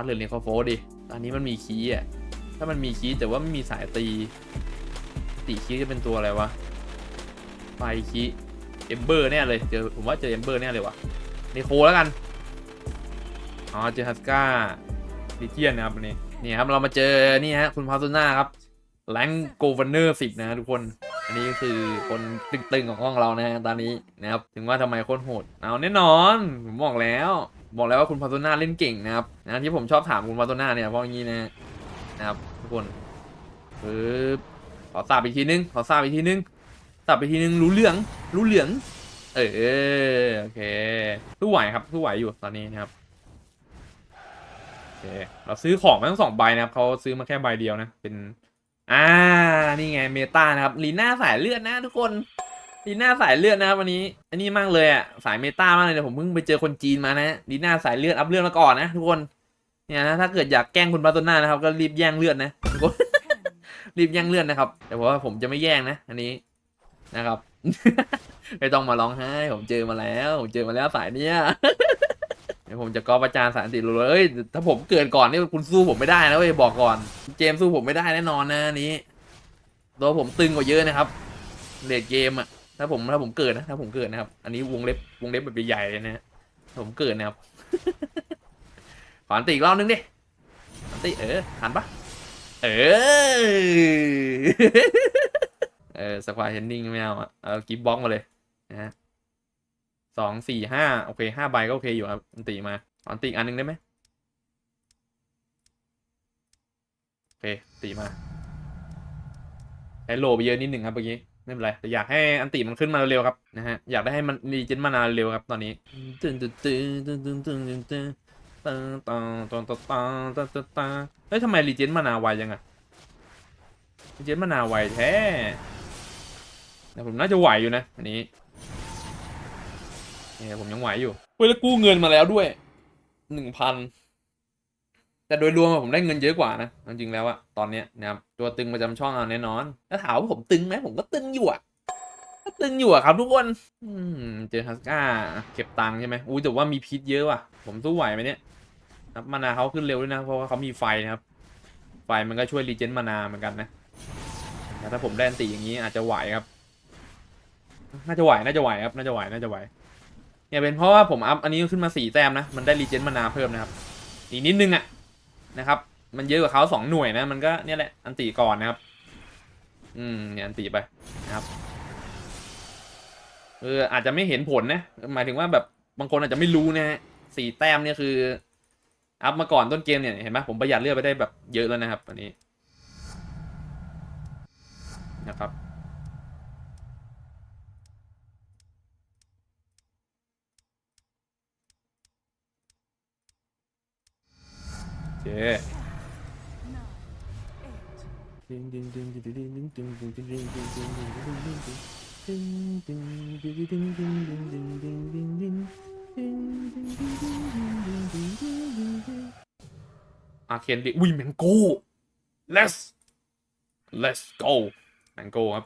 พัดเรือเรียนคอโฟดิตอนนี้มันมีคีย์อะ ถ้ามันมีคีย์แต่ว่าไม่มีสายตี ตีคีย์จะเป็นตัวอะไรวะ ไฟคีย์เอมเบอร์แน่เลย เจอผมว่าเจอเอมเบอร์แน่เลยวะเนโคแล้วกัน อ๋อเจอฮัสก้าดิเทียนนะครับวันนี้นี่ครับเรามาเจอนี่ฮะคุณพาซูน่าครับแรงโกเวเนอร์สิบนะฮะทุกคน อันนี้คือคนตึงๆของห้องเรานะฮะตอนนี้นะครับ ถึงว่าทำไมโคตรโหด เอาแน่นอน ผมบอกแล้ว บอกแล้วว่าคุณพาโซนาเล่นเก่งนะครับนะที่ผมชอบถามคุณพาโซนาเนี่ยเพราะอย่างนี้นะนะครับทุกคนปึ๊บขอสาบอีกทีนึงขอสาบอีกทีนึงสาบอีกทีนึงรู้เรื่อง รู้เหลือง เออโอเคสู้ไหวครับสู้ไหวอยู่ตอนนี้นะครับโอเคเราซื้อของมาทั้งสองใบนะครับเขาซื้อมาแค่ใบเดียวนะเป็นอ่านี่ไงเมตานะครับลีน่าสายเลือดนะทุกคน ลีน่าสายเลือดนะครับวันนี้อันนี้มากเลยอะสายเมตามากเลยนะผมเพิ่งไปเจอคนจีนมานะลีน่าสายเลือดอัพเลือดมาก่อนนะทุกคนเนี่ยนะถ้าเกิดอยากแกล้งคุณบาโตน่านะครับก็รีบแย่งเลือดนะทุกคนรีบแย่งเลือดนะครับ แต่ว่าผมจะไม่แย่งนะ อันนี้นะครับไม่ต้องมาร้องไห้ผมเจอมาแล้วผมเจอมาแล้วสายเนี้ยเดี๋ยวผมจะกอประจานสารติดเลยเอ้ยถ้าผมเกิดก่อนนี่คุณสู้ผมไม่ได้นะเว้ยบอกก่อน เจมสู้ผมไม่ได้แน่นอนนะนี้ตัวผมตึงกว่าเยอะนะครับเลดเกมอะ ถ้าผมถ้าผมเกิดนะถ้าผมเกิดนะครับ อันนี้วงเล็บวงเล็บแบบใหญ่ๆเลยนะถ้าผมเกิดนะครับขออันตีอีกรอบนึงดิอันตีเออทันปะเออเออสควอชเฮนดิ้งไม่เอาอะเอากิฟบ็อกมาเลยนะฮะสองสี่ห้าโอเคห้าใบก็โอเคอยู่ครับอันตีมาขออันตีอีกอันนึงได้ไหมโอเคตีมาใช้โลไปเยอะนิดหนึ่งครับเมื่อกี้ ไม่เป็นไรแต่อยากให้อันติมันขึ้นมาเร็วๆครับนะฮะอยากได้ให้มันรีเจนมานานเร็วครับตอนนี้ตึ้งตึ้งตึ้งตึ้งตึ้งตึ้งตึ้งตึ้งตึ้งตึ้งตึ้งตึ้งตึ้งตึ้งตึ้งตึงเฮ้ยทำไมรีเจนมานาไวยังอะรีเจนมานาไวแท้แต่ผมน่าจะไหวอยู่นะอันนี้เนี่ยผมยังไหวอยู่เฮ้ยแล้วกู้เงินมาแล้วด้วยหนึ่งพันแต่โดยรวมผมได้เงินเยอะกว่านะจริงๆแล้วอะ ตอนเนี้ยนะครับตัวตึงประจำช่องเอาแน่นอนถ้าถามว่าผมตึงไหมผมก็ตึงอยู่อะก็ตึงอยู่อะครับทุกคนอืมเจอฮัสก้าเก็บตังค์ใช่ไหมอุ้ยแต่ว่ามีพิษเยอะว่ะ ผมสู้ไหวไหมเนี่ยนับมานาเขาขึ้นเร็วด้วยนะ เพราะว่าเขามีไฟนะครับ ไฟมันก็ช่วยรีเจนมานาเหมือนกันนะแต่ถ้าผมได้อันตีอย่างนี้อาจจะไหวครับ น่าจะไหวน่าจะไหวครับน่าจะไหวน่าจะไหวเนี่ยเป็นเพราะว่าผมอัพอันนี้ขึ้นมาสี่แต้มนะ มันได้รีเจนมานาเพิ่มนะครับ อีกนิดนึงอะนะครับ มันเยอะกว่าเขาสองหน่วยนะ มันก็เนี่ยแหละอันตีก่อนนะครับ อืมเนี่ยอันตีไปนะครับเอออาจจะไม่เห็นผลนะ หมายถึงว่าแบบบางคนอาจจะไม่รู้นะฮะสี่แต้มเนี่ยคืออัพมาก่อนต้นเกมเนี่ยเห็นไหมผมประหยัดเลือดไปได้แบบเยอะแล้วนะครับอันนี้นะครับโอเค อาเคนดิอุ้ยแมงโก้ let's let's go แมงโก้ครับ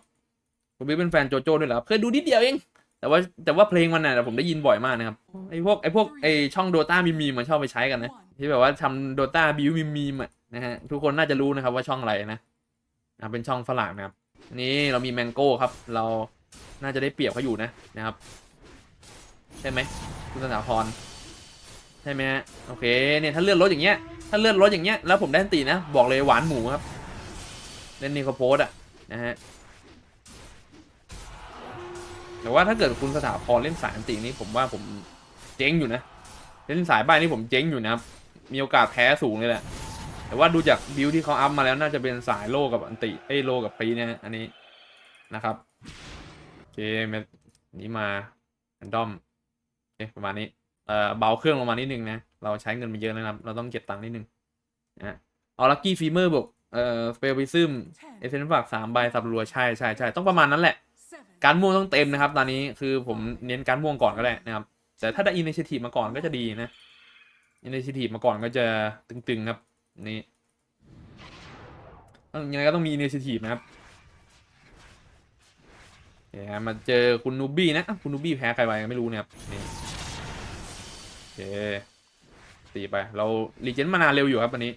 ผมเป็นแฟนโจโจ้ด้วยเหรอครับเคยดูนิดเดียวเอง แต่ว่าแต่ว่าเพลงมันน่ะผมได้ยินบ่อยมากนะครับไอพวกไอพวกไอช่องโดต้ามีมีมันชอบไปใช้กันนะที่แบบว่าทำโดต้าบิวมีมีมอะนะฮะทุกคนน่าจะรู้นะครับว่าช่องอะไรนะ อะเป็นช่องฝรั่งนะครับนี่เรามีแมงโก้ครับ เราน่าจะได้เปรียบเขาอยู่นะนะครับ ใช่ไหมคุณสถาพรใช่ไหมฮะโอเคเนี่ยถ้าเลื่อนรถอย่างเงี้ยถ้าเลื่อนรถอย่างเงี้ยแล้วผมได้อันตีนะบอกเลยหวานหมูครับเล่นนี่เขาโพสอะนะฮะแต่ว่าถ้าเกิดคุณสถาพรเล่นสายอันตีนี้ผมว่าผมเจ๊งอยู่นะ เล่นสายบ้านนี่ผมเจ๊งอยู่นะครับมีโอกาสแพ้สูงเลยแหละ แต่ว่าดูจากบิวที่เขาอัพมาแล้วน่าจะเป็นสายโลกับอันติเอโลกับพีเนี่ยอันนี้นะครับโอเคเมนี้มาแอนดอมเอ๊ะประมาณนี้เอ่อเบาเครื่องลงมานิดนึงนะเราใช้เงินไปเยอะนะครับ เราต้องเก็บตังค์นิดนึงนะเอาลักกี้ฟีเมอร์บอกเอ่อสเปรวิซึมเอเซนฝากสามใบสับรัวใช่ใช่ใช่ต้องประมาณนั้นแหละ การม่วงต้องเต็มนะครับ ตอนนี้คือผมเน้นการม่วงก่อนก็ได้นะครับ แต่ถ้าได้อิน i ิ i ทีฟมาก่อนก็จะดีนะอิน i ิ i ทีฟมาก่อนก็จะตึงๆครับ นี่ยังไงก็ต้องมีอิน i ิ i ทีฟนะครับเดี๋ยวมาเจอคุณนูบี้นะคุณนูบี้แพ้ใครไปไม่รู้นะครับนี่โอเคตีไป เรารีเจนมานานเร็วอยู่ครับวันนี้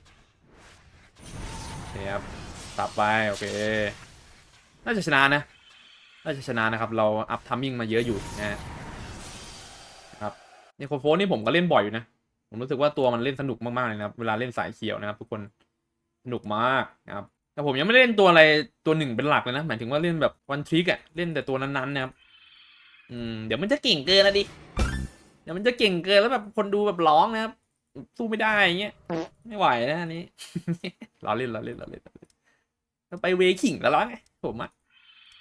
นี่ครับตับไป โอเค น่าจะชนะนะ น่าจะชนะนะครับ เราอัพทัมมิ่งมาเยอะอยู่นะครับในโคโฟนี่ผมก็เล่นบ่อยอยู่นะ ผมรู้สึกว่าตัวมันเล่นสนุกมากๆเลยนะครับ เวลาเล่นสายเขียวนะครับ ทุกคนสนุกมากนะครับแต่ผมยังไม่ได้เล่นตัวอะไรตัวหนึ่งเป็นหลักเลยนะหมายถึงว่าเล่นแบบวันทริกอะเล่นแต่ตัวนั้นๆนะครับอืมเดี๋ยวมันจะเก่งเกินนะดิเดี๋ยวมันจะเก่งเกินแล้วแบบคนดูแบบร้องนะครับสู้ไม่ได้อย่างเงี้ยไม่ไหวนะอันนี้ล้อเล่นล้อเล่นล้อเล่นเล่นก็ไปเวขิงแล้วร้องไงผมอะ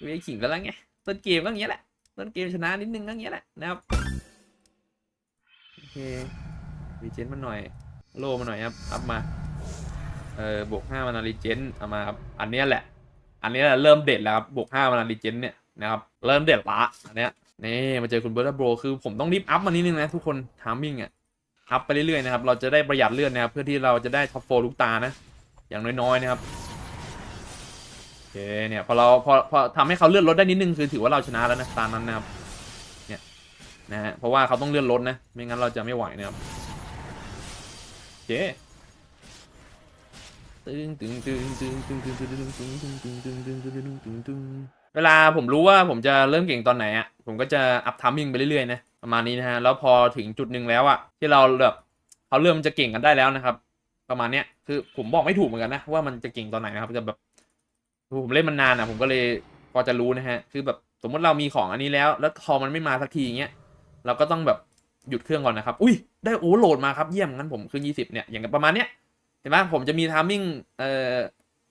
เวขิงแล้วไงต้นเกมก็อย่างเงี้ยแหละต้นเกมชนะนิดนึงก็อย่างเงี้ยแหละนะครับโอเค รีเจนมาหน่อย โลมาหน่อยครับอัพมา เออบวกห้ามานารีเจนเอามาครับอันนี้แหละ อันนี้ยเริ่มเด็ดแล้วครับบวกห้ามานารีเจนเนี่ยนะครับเริ่มเด็ดละอันเนี้ยนี่มาเจอคุณเบิร์ตโบรคือผมต้องรีบอัพมานิดนึงนะทุกคนทามมิ่งอะอัพไปเรื่อยๆนะครับเราจะได้ประหยัดเลือดนะครับเพื่อที่เราจะได้ท็อปโฟลูกตานะ อย่างน้อยๆนะครับโอเคเนี่ยพอเราพอพอทำให้เขาเลื่อนลดได้นิดนึงคือถือว่าเราชนะแล้วนะตามนั้นนะครับเนี่ยนะฮะเพราะว่าเขาต้องเลื่อนลดนะไม่งั้นเราจะไม่ไหวนะครับ เคตึงตึงตึงตึงตึงตึงตึงตึงตึงตึงตึงตึงตึงตึงตึงตึงตึงเวลาผมรู้ว่าผมจะเริ่มเก่งตอนไหนอะ ผมก็จะอัพทัมมิ่งไปเรื่อยๆนะประมาณนี้นะฮะ แล้วพอถึงจุดหนึ่งแล้วอะ ที่เราแบบเขาเริ่มจะเก่งกันได้แล้วนะครับ ประมาณเนี้ยคือผมบอกไม่ถูกเหมือนกันนะว่ามันจะเก่งตอนไหนนะครับจะแบบผมเล่นมันนานอะ ผมก็เลยพอจะรู้นะฮะ คือแบบสมมติเรามีของอันนี้แล้ว แล้วพอมันไม่มาสักทีอย่างเงี้ยเราก็ต้องแบบ หยุดเครื่องก่อนนะครับ อุ้ย ได้โอเวอร์โหลดมาครับ เยี่ยมงั้นผมขึ้นยี่สิบเนี่ย อย่างกับประมาณเนี้ย เห็นไหมผมจะมีทามมิ่งเอ่อ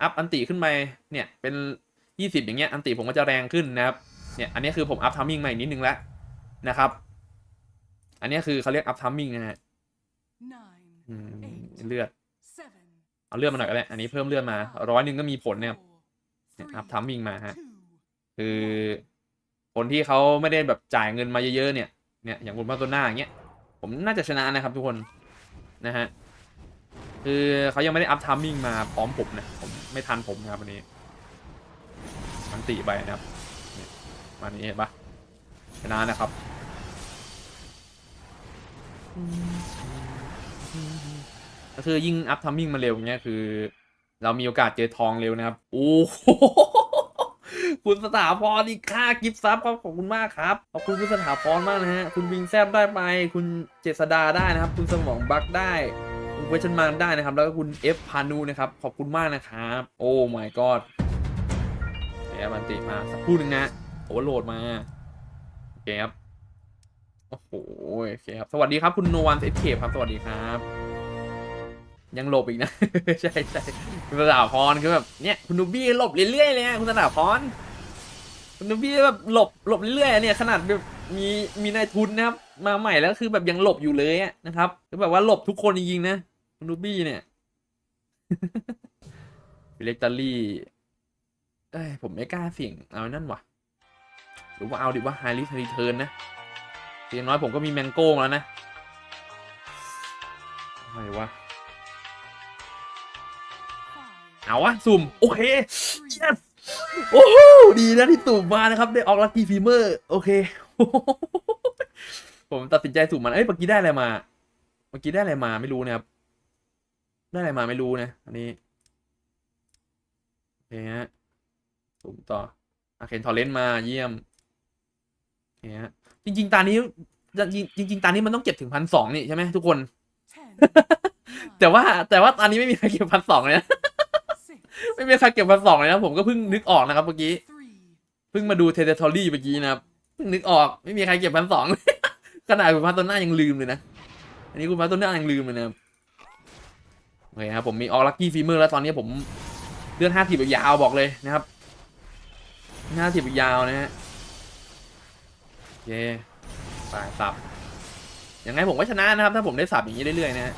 อัพอันติขึ้นไป เนี่ย เป็นยี่สิบอย่างเงี้ย อันติผมก็จะแรงขึ้นนะครับ เนี่ย อันนี้คือผมอัพทามมิ่งมาอีกนิดนึงแล้วนะครับ อันนี้คือเขาเรียกอัพทามมิ่งนะฮะอืมเลือด เอาเลือดมาหน่อยก็ได้ อันนี้เพิ่มเลือดมา ร้อยหนึ่งก็มีผลนะครับเนี่ยอัพทามมิ่งมาฮะ คือคนที่เขาไม่ได้แบบจ่ายเงินมาเยอะๆเนี่ย เนี่ยอย่างคุณมาตัวหน้าอย่างเงี้ยผมน่าจะชนะนะครับทุกคนนะฮะคือเขายังไม่ได้อัพทามมิ่งมาพร้อมผมนะผมไม่ทันผมนะครับวันนี้มันตีไปนะครับมานี้เห็นปะชนะนะครับก็คือยิ่งอัพทามมิ่งมาเร็วเงี้ยคือ เรามีโอกาสเจอทองเร็วนะครับโอ้โห คุณสถาพรอีกค่ากิฟต์ซับครับขอบคุณมากครับขอบคุณคุณสถาพรมากนะฮะคุณวิงแซบได้ไป คุณเจษดาได้นะครับ คุณสมองบักได้คุณเวชันมานได้นะครับ แล้วก็คุณ F พานูนะครับขอบคุณมากนะครับ โอ้ my god แอบันติมาสักครู่หนึ่งนะโอเวอร์โหลดมาโอเคครับโอ้โหโอเคครับ สวัสดีครับคุณโนวันเอเคครับสวัสดีครับยังหลบอีกนะ ใช่ใช่คุณสถาพรคือแบบเนี่ยคุณนูบี้หลบเรื่อยๆเลยอะคุณสถาพร คุณนูบี้แบบหลบหลบเรื่อยๆเนี่ยขนาดแบบมีมีนายทุนนะครับมาใหม่แล้วคือแบบยังหลบอยู่เลยนะครับคือแบบว่าหลบทุกคนจริงๆนะคุณนูบี้เนี่ยฟิเล็กตารี่เอ้ยผมไม่กล้าเสี่ยงเอานั่นวะหรือว่าเอาดิว่าไฮริสรีเทิร์นนะอย่างน้อยผมก็มีแมงโก้แล้วนะอะไรวะเอาวะสุ่ม โอเค โอ้โหดีนะที่สุ่มมานะครับ ได้ออกลักกี้ฟีเมอร์ โอเค ผมตัดสินใจสุ่มมัน เอ้ยเมื่อกี้ได้อะไรมา เมื่อกี้ได้อะไรมาไม่รู้นะครับ ได้อะไรมาไม่รู้นะ อันนี้โอเคฮะสุ่มต่ออาเคนทอร์เรนต์มาเยี่ยมโอเคฮะจริง ๆ ตานี้ จริงจริงๆตานี้มันต้องเก็บถึงพันสองนี่ใช่ไหมทุกคน แต่ว่าแต่ว่าตอนนี้ไม่มีใครเก็บพันสองเลยนะ ไม่มีใครเก็บพันสองเลยนะผมก็เพิ่งนึกออกนะครับเมื่อกี้เพิ่งมาดูเทเดทอรี่เมื่อกี้นะครับเพิ่งนึกออกไม่มีใครเก็บพันสองขนาดคุณพัตโตน่ายังลืมเลยนะอันนี้คุณพัตโตน่ายังลืมเลยนะครับโอเคครับผมมีออกลักกี้ฟีเมอร์แล้วตอนนี้ผมเลื่อนห้าสิบยาวบอกเลยนะครับห้าสิบยาวนะฮะโอเคไปสับยังไงผมก็ชนะนะครับ ถ้าผมได้สับอย่างนี้เรื่อยๆนะฮะ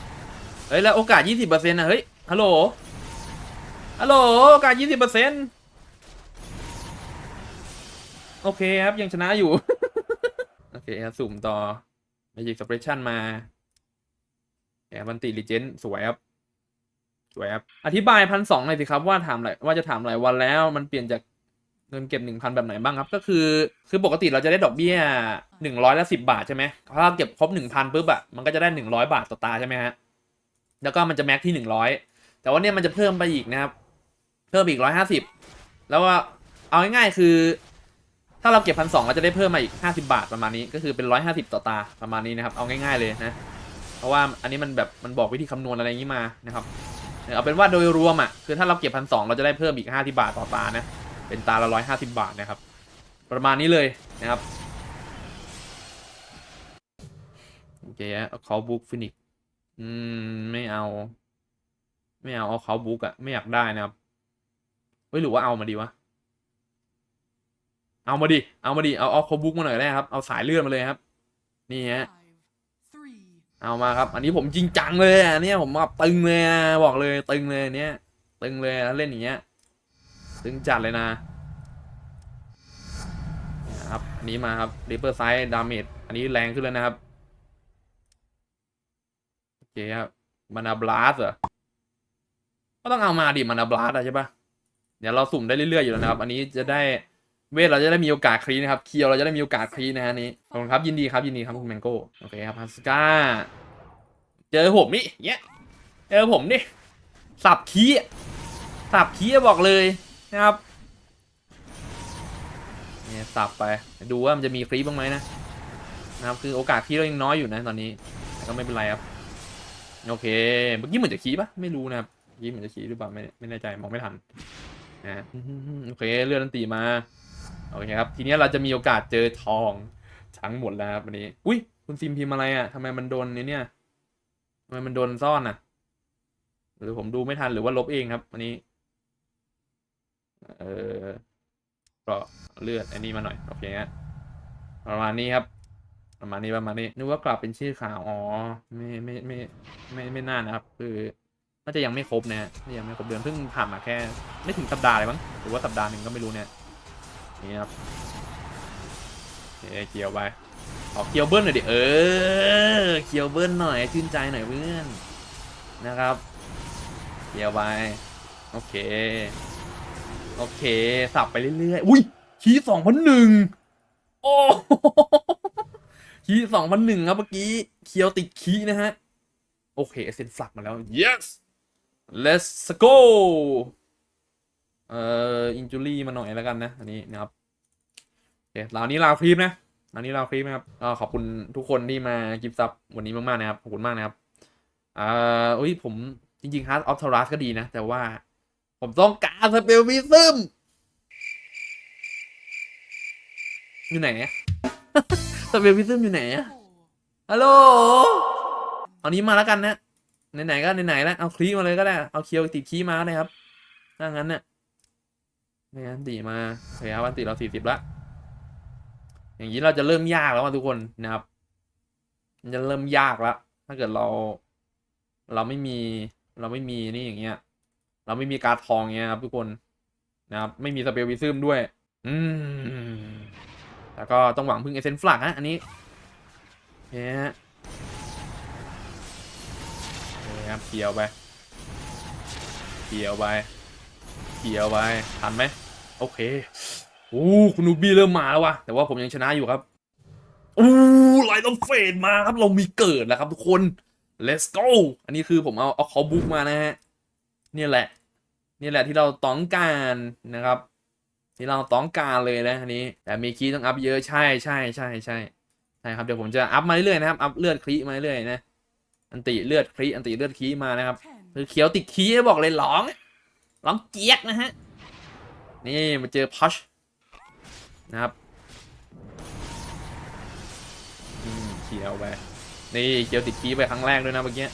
เฮ้ยแล้วโอกาสยี่สิบเปอร์เซ็นต์นะเฮ้ยฮัลโหล ฮัลโหลกาสยี่สิบเปอร์เซ็นต์โอเคครับ ยังชนะอยู่ โอเคครับสุ่มต่อ Magic Expression มาแอบันติลิเจนสวยครับ สวยครับ อธิบายพันสองหน่อยสิครับว่าถามหลายว่าจะถามหลายวันแล้วมันเปลี่ยนจากเงินเก็บหนึ่งพันแบบไหนบ้างครับ ก็คือ คือปกติเราจะได้ดอกเบี้ยหนึ่งร้อยละสิบาทใช่ไหมถ้าเก็บครบหนึ่งพันปุ๊บอะมันก็จะได้หนึ่งร้อยบาทต่อตาใช่ไหมฮะแล้วก็มันจะแม็กที่หนึ่งร้อยแต่ว่าเนี่ยมันจะเพิ่มไปอีกนะครับ เพิ่มอีกร้อยห้าสิบแล้วว่าเอาง่ายๆคือ ถ้าเราเก็บพันสองเราจะได้เพิ่มมาอีกห้าสิบาทประมาณนี้ ก็คือเป็นร้อยห้าสิบต่อตาประมาณนี้นะครับ เอาง่าย ๆเลยนะ เพราะว่าอันนี้มันแบบมันบอกวิธีคำนวณอะไรอย่างนี้มานะครับเอาเป็นว่าโดยรวมอะคือถ้าเราเก็บพันสองเราจะได้เพิ่มอีกห้าสิบาทต่อตานะเป็นตาละร้อยห้าสิบาทนะครับ ประมาณนี้เลยนะครับโอเคเอาเขาบุ๊กฟินิกอืมไม่เอา ไม่เอาเอาเขาบุ๊กอะไม่อยากได้นะครับ เฮ้ยหรือว่าเอามาดีวะ เอามาดิ เอามาดิ เอาเอาเขาบุ๊กมาหน่อยก็ได้ครับ เอาสายเลือดมาเลยครับ นี่ฮะ เอามาครับ อันนี้ผมจริงจังเลยอะเนี่ยผมแบบตึงเลยบอกเลยตึงเลยเนี่ยตึงเลยแล้วเล่นอย่างเงี้ย ตึงจัดเลยนะครับอันนี้มาครับริปเปอร์ไซด์ดาเมจอันนี้แรงขึ้นแล้วนะครับ โอเคครับมานาบลัสเหรอก็ต้องเอามาดิมานาบลัสอะใช่ปะ เดี๋ยวเราสุ่มได้เรื่อยๆอยู่แล้วนะครับ อันนี้จะได้เวทเราจะได้มีโอกาสคลีนะครับ เคียวเราจะได้มีโอกาสคลีนะฮะนนี้ขอบคุณครับยินดีครับยินดีครับคุณแมงโก้โอเคครับฮัสก้าเจอผมนี่เนี้ยเจอผมนี่สับขี้สับขี้บอกเลยนะครับเนี่ยสับไปดูว่ามันจะมีคลิปบ้างไหมนะนะครับคือโอกาสคลิปเรายังน้อยอยู่นะตอนนี้แต่ก็ไม่เป็นไรครับโอเคเมื่อกี้เหมือนจะขี้ปะไม่รู้นะครับเมื่อกี้เหมือนจะขี้หรือเปล่าไม่ไม่แน่ใจมองไม่ทัน นะโอเคเลื่อนดนตรีมาโอเคครับ ทีนี้เราจะมีโอกาสเจอทองทั้งหมดแล้วครับวันนี้ อุ้ยคุณซิมพิมพ์อะไรอะทำไมมันโดนเนี่ยทำไมมันโดนซ่อนอะ หรือผมดูไม่ทันหรือว่าลบเองครับอันนี้ เออก็เลือดอันนี้มาหน่อยโอเคฮะประมาณนี้ครับ ประมาณนี้ประมาณนี้นึกว่ากลับเป็นชื่อข่าวอ๋อไม่ไม่ไม่ไม่ไม่น่านะครับ คือ น่าจะยังไม่ครบนะน่าจะยังไม่ครบเดือนเพิ่งผ่านมาแค่ ไม่ถึงสัปดาห์เลยมั้งหรือว่าสัปดาห์หนึ่งก็ไม่รู้เนี่ยนี่ครับโอเคเกี่ยวไปขอกเคียวเบิ้ลหน่อยดิเออเคียวเบิ้ลหน่อยชื่นใจหน่อยเพื่อนนะครับเคียวไปโอเคโอเค สับไปเรื่อยๆ อุ้ยคีสองพันหนึ่งโอ้คีสองพันหนึ่งครับเมื่อกี้ เคียวติดคีนะฮะ โอเค เซนสับมาแล้ว yes let's go เอ่ออินจูรี่มาหน่อยแล้วกันนะอันนี้นะครับโอเคลาวนี้ลาวคลิปนะอันนี้เราคลิปนะครับก็ขอบคุณทุกคนที่มากิฟต์ซับวันนี้มากๆนะครับขอบคุณมากนะครับอ่าอุ้ยผมจริงๆฮาร์ดออฟทอรัสก็ดีนะ แต่ว่าผมต้องการสเปลวิซึมอยู่ไหนสเปลวิซึมอยู่ไหนอะฮัลโหล เอานี้มาแล้วกันนะ ไหนๆก็ไหนๆแล้วเอาคลีมาเลยก็ได้ เอาเคียวติดคีมาเลยครับถ้างั้นเนี่ยไม่งั้นตีมาเคครับวันตีเราสี่สิบละ อย่างนี้เราจะเริ่มยากแล้วทุกคนนะครับ มันจะเริ่มยากแล้วถ้าเกิดเรา เราไม่มี เราไม่มีนี่อย่างเงี้ย เราไม่มีการทองเงี้ยครับทุกคนนะครับ ไม่มีสเปลวิซึมด้วย อืมแล้วก็ต้องหวังพึ่งเอเซนฟลักฮะอันนี้เนี่ย เขียวไปเขียวไปเขียวไป ทันไหม โอเค โอ้คุณนูบี้เริ่มมาแล้ววะแต่ว่าผมยังชนะอยู่ครับโอ้ไลท์ต้องเฟดมาครับ เรามีเกิดแล้วครับทุกคน let's go อันนี้คือผมเอาเอาเขาบุ๊กมานะฮะ นี่แหละ นี่แหละที่เราต้องการนะครับ ที่เราต้องการเลยนะอันนี้ แต่มีคีย์ต้องอัพเยอะใช่ใช่ใช่ใช่ใช่ครับเดี๋ยวผมจะอัพมาเรื่อยๆนะครับ อัพเลือดคลีมาเรื่อยๆนะ อันติเลือดคลีอันติเลือดคลีมานะครับคือเขียวติดคีบอกเลยร้องร้องเจี๊ยกนะฮะนี่มาเจอพัชนะครับเขียวไปนี่เขียวติดคีไปครั้งแรกด้วยนะเมื่อกี้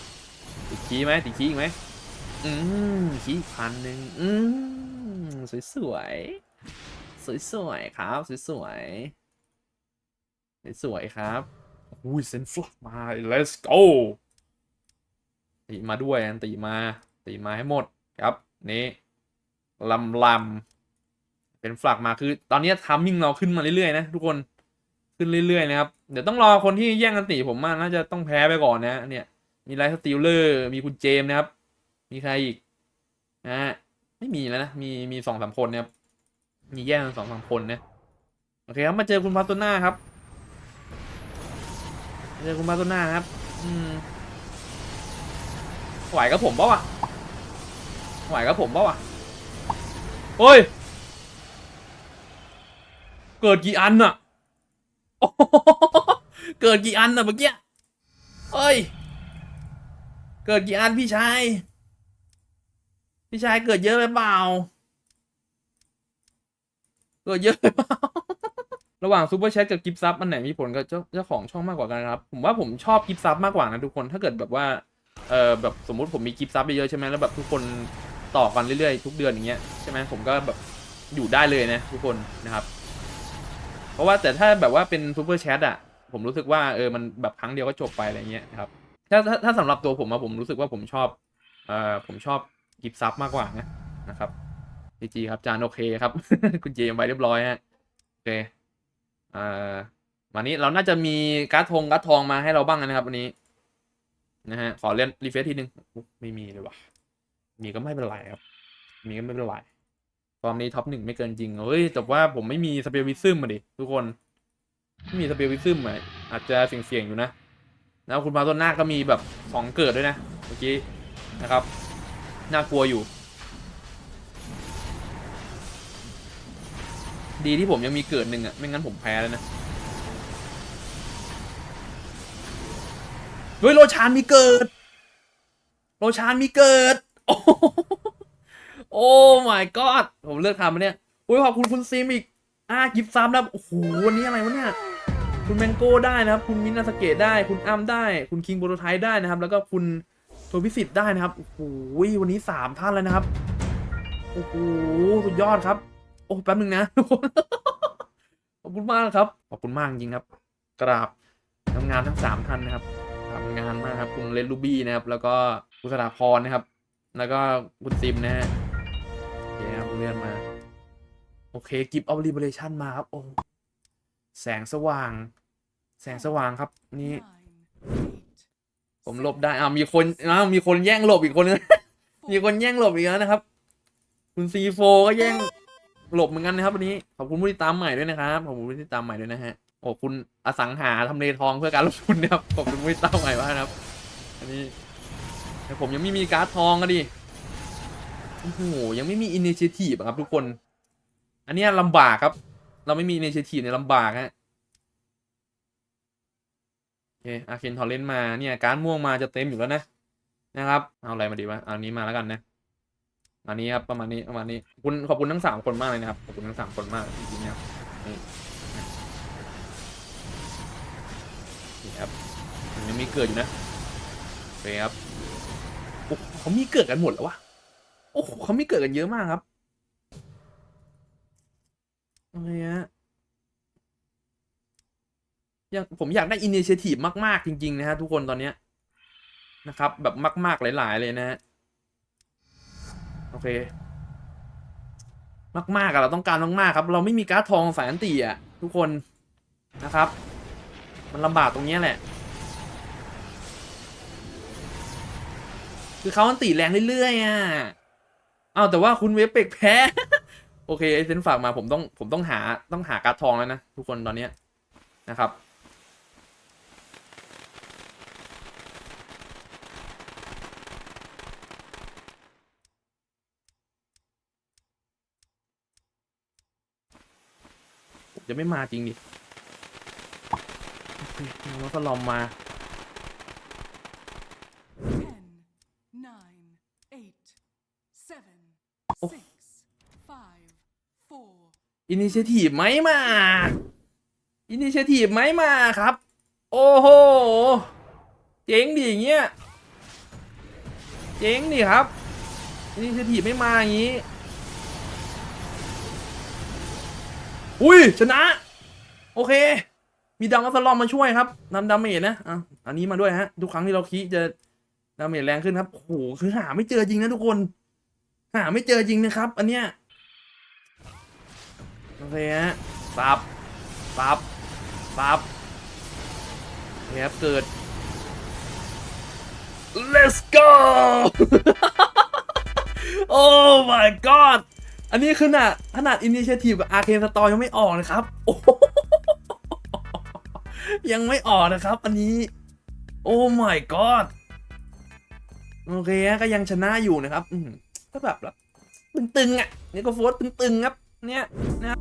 ติดคีไหมติดคีอีกไหมอืมคีพันหนึ่งอืมสวยสวยสวยสวยครับสวยสวยสวยครับอุ้ยเซนฟลักมา let's go ตีมาด้วยอันตีมาตีมาให้หมดครับนี่ลำลำเป็นฝลักมาคือ ตอนนี้ทัมมิ่งเราขึ้นมาเรื่อยๆนะทุกคนขึ้นเรื่อยๆนะครับเดี๋ยวต้องรอคนที่แย่งกันตีผมมากน่าจะต้องแพ้ไปก่อนนะเนี่ยมีไลท์สติลเลอร์มีคุณเจมส์นะครับ มีใครอีกนะไม่มีแล้วนะมีมีสองสามคนนะครับมีแย่งกันสองสามคนนะโอเคครับมาเจอคุณพาโตน่าครับเจอคุณพาโตน่าครับ อืม ไหวกับผมปะวะไหวกับผมปะวะเฮ้ย เกิดกี่อันอะเกิดกี่อันอะเมื่อกี้เฮ้ย เกิดกี่อันพี่ชาย พี่ชายเกิดเยอะไปเปล่า เกิดเยอะไปเปล่า ระหว่างซูเปอร์แชทกับกิฟต์ซับอันไหนมีผลกับเจ้าเจ้าของช่องมากกว่ากันครับ ผมว่าผมชอบกิฟต์ซับมากกว่านะทุกคน ถ้าเกิดแบบว่า เออแบบสมมุติผมมีกิฟต์ซับเยอะๆใช่ไหมแล้วแบบทุกคนต่อกันเรื่อยๆทุกเดือนอย่างเงี้ยใช่ไหมผมก็แบบอยู่ได้เลยนะทุกคนนะครับ เพราะว่าแต่ถ้าแบบว่าเป็นซูเปอร์แชทอะผมรู้สึกว่าเออมันแบบครั้งเดียวก็จบไปอะไรเงี้ยนะครับถ้าถ้าถ้าสำหรับตัวผมอะผมรู้สึกว่าผมชอบเอ่อผมชอบกิฟต์ซับมากกว่านะนะครับจีจีครับจานโอเคครับ คุณเจมไปเรียบร้อยฮะโอเคเอ่อวันนี้เราน่าจะมีการ์ดทงการ์ดทองมาให้เราบ้างนะครับวันนี้ นะฮะ ขอเล่นรีเฟซทีนึง ไม่มีเลยว่ะ มีก็ไม่เป็นไรครับ มีก็ไม่เป็นไรฟอร์มนี้ท็อปหนึ่งไม่เกินจริง เฮ้ย แต่ว่าผมไม่มีสเปรวิซึมมาดิทุกคน ไม่มีสเปรวิซึมอะอาจจะเสี่ยงๆอยู่นะ แล้วคุณพาต้นหน้าก็มีแบบสองเกิดด้วยนะ เมื่อกี้นะครับ น่ากลัวอยู่ ดีที่ผมยังมีเกิดหนึ่งอะ ไม่งั้นผมแพ้แล้วนะ ฮ้ยโรชานมีเกิด โรชานมีเกิด โอ้โหโอ้ my god ผมเลือกทำมันเนี่ยอุ้ยขอบคุณคุณซิมอีกอ่ากิฟต์ซ้ำแล้วโอ้โหวันนี้อะไรวะเนี่ยคุณแมงโก้ได้นะครับ คุณมินาสเกตได้ คุณอ้ำได้ คุณคิงโบโตไทได้นะครับ แล้วก็คุณโทพิสิทธิ์ได้นะครับ โอ้โห วันนี้สามท่านแล้วนะครับ โอ้โห สุดยอดครับ โอ้แป๊บนึงนะ ขอบคุณมากครับ ขอบคุณมากจริงครับ กราบทำงานทั้งสามท่านนะครับ งานมากครับคุณเลนลูบี้นะครับ แล้วก็คุณสถาพรนะครับ แล้วก็คุณซิมนะฮะโอเคครับเลื่อนมา โอเคกิฟต์ออฟลิเบเลชันมาครับโอ้แสงสว่าง แสงสว่างครับ นี่ ผมหลบได้อ้าวมีคนอ้าวมีคนแย่งหลบอีกคนนึงมีคนแย่งหลบอีกแล้วนะครับ คุณซีโฟก็แย่งหลบเหมือนกันนะครับวันนี้ขอบคุณผู้ติดตามใหม่ด้วยนะครับขอบคุณผู้ติดตามใหม่ด้วยนะฮะ โอ้คุณอสังหาทำเลทองเพื่อการลงทุนนะครับขอบคุณผู้ติดตาใหม่มากนะครับ อันนี้แต่ผมยังไม่มีการ์ดทองอะดิโอ้โหยังไม่มีอินิเชทีฟครับทุกคน อันนี้ลำบากครับ เราไม่มีอินิเชทีฟเนี่ยลำบากฮะโอเคอาเคนทอร์เรนมาเนี่ยการดม่วงมาจะเต็มอยู่แล้วนะนะครับ เอาอะไรมาดีวะเอาอันนี้มาแล้วกันนะอันนี้ครับประมาณนี้ประมาณนี้ขอบคุณขอบคุณทั้งสามคนมากเลยนะครับขอบคุณทั้งสามคนมากจริงๆนะครับ นี่ครับมันยังมีเกิดอยู่นะโอเคครับโอ้เขามีเกิดกันหมดแล้ววะโอ้โหเขามีเกิดกันเยอะมากครับโอเคฮะอยังผมอยากได้อินิเชทีฟมาก ๆ จริง ๆ นะฮะทุกคนตอนเนี้ยนะครับ แบบมาก ๆ หลาย ๆ เลยนะฮะโอเค มากๆอะเราต้องการมาก ๆ ครับ เราไม่มีการ์ดทองสายอันตีอะทุกคนนะครับ มันลำบากตรงนี้แหละ คือเขาอันตีแรงเรื่อยๆอะเอาแต่ว่าคุณเวฟเปกแพ้ โอเคไอเซนฝากมาผมต้องผมต้องหาต้องหาการ์ดทองแล้วนะ ทุกคนตอนเนี้ยนะครับจะไม่มาจริงดิ แล้วก็ลอมมา อินิเชทีฟไหมมา อินิเชทีฟไหมมาครับ โอ้โห เจ๋งดิอย่างเงี้ย เจ๋งดิครับ อินิเชทีฟไม่มาอย่างงี้ อุ้ย ชนะ โอเค มีดังอัสลอมมาช่วยครับนำดาเมจนะอะอันนี้มาด้วยฮะ ทุกครั้งที่เราคีจะดาเมจแรงขึ้นครับโอ้โหคือหาไม่เจอจริงนะทุกคน หาไม่เจอจริงนะครับ อันเนี้ยโอเคฮะซับซับซับเคครับเกิด let's go โอ้ my god อันนี้ขนาดขนาด initiative กับ arcane store ยังไม่ออกนะครับ โอ้โยังไม่ออกนะครับ อันนี้ โอ้ my god โอเคก็ยังชนะอยู่นะครับ อืมก็แบบแบบตึงๆอะนี่ก็โฟร์ตึงๆครับ เนี่ยนะครับ